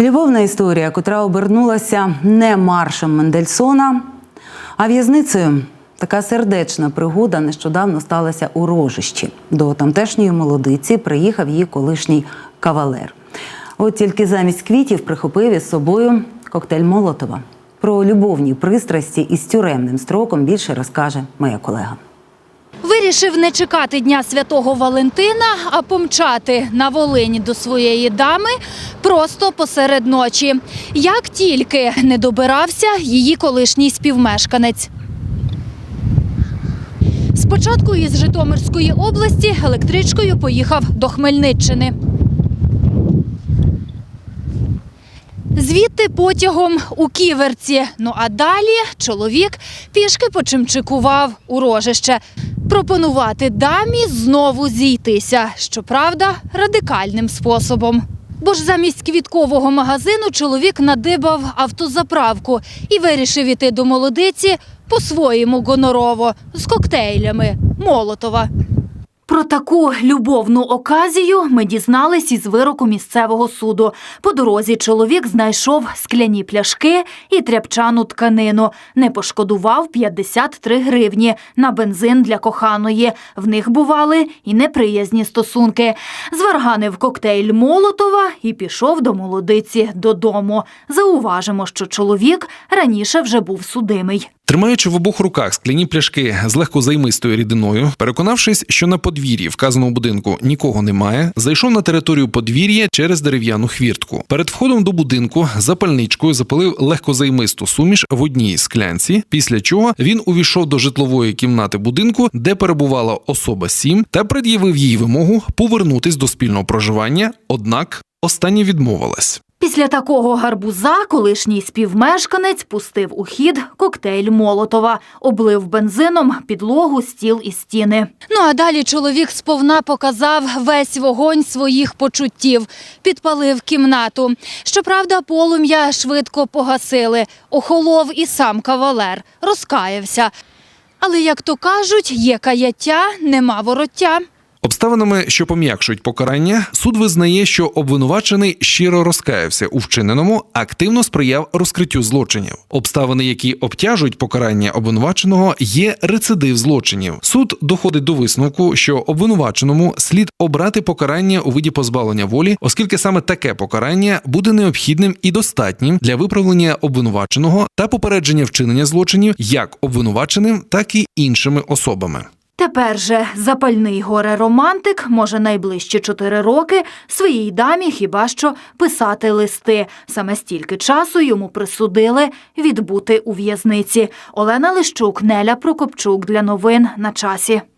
Любовна історія, котра обернулася не маршем Мендельсона, а в'язницею. Така сердечна пригода нещодавно сталася у рожищі. До тамтешньої молодиці приїхав її колишній кавалер. От тільки замість квітів прихопив із собою коктейль Молотова. Про любовні пристрасті із тюремним строком більше розкаже моя колега. Вирішив не чекати Дня Святого Валентина, а помчати на Волині до своєї дами просто посеред ночі. Як тільки не добирався її колишній співмешканець. Спочатку із Житомирської області електричкою поїхав до Хмельниччини. Звідти потягом у Ківерці. Ну а далі чоловік пішки почимчикував у рожище. Пропонувати дамі знову зійтися, щоправда, радикальним способом. Бо ж замість квіткового магазину чоловік надибав автозаправку і вирішив іти до молодиці по-своєму гонорово з коктейлями Молотова. Про таку любовну оказію ми дізнались із вироку місцевого суду. По дорозі чоловік знайшов скляні пляшки і тряпчану тканину. Не пошкодував 53 гривні на бензин для коханої. В них бували і неприязні стосунки. Зварганив коктейль Молотова і пішов до молодиці додому. Зауважимо, що чоловік раніше вже був судимий. Тримаючи в обох руках скляні пляшки з легкозаймистою рідиною, переконавшись, що на подвір'ї вказаного будинку нікого немає, зайшов на територію подвір'я через дерев'яну хвіртку. Перед входом до будинку запальничкою запалив легкозаймисту суміш в одній склянці, після чого він увійшов до житлової кімнати будинку, де перебувала особа 7, та пред'явив їй вимогу повернутись до спільного проживання. Однак остання відмовилась. Після такого гарбуза колишній співмешканець пустив у хід коктейль Молотова, облив бензином підлогу, стіл і стіни. Ну а далі чоловік сповна показав весь вогонь своїх почуттів, підпалив кімнату. Щоправда, полум'я швидко погасили. Охолов і сам кавалер, розкаявся. Але, як то кажуть, є каяття, нема вороття. Обставинами, що пом'якшують покарання, суд визнає, що обвинувачений щиро розкаявся у вчиненому, активно сприяв розкриттю злочинів. Обставини, які обтяжують покарання обвинуваченого, є рецидив злочинів. Суд доходить до висновку, що обвинуваченому слід обрати покарання у виді позбавлення волі, оскільки саме таке покарання буде необхідним і достатнім для виправлення обвинуваченого та попередження вчинення злочинів як обвинуваченим, так і іншими особами. Тепер же запальний горе-романтик може найближчі чотири роки своїй дамі хіба що писати листи. Саме стільки часу йому присудили відбути у в'язниці. Олена Лищук, Неля Прокопчук для новин на часі.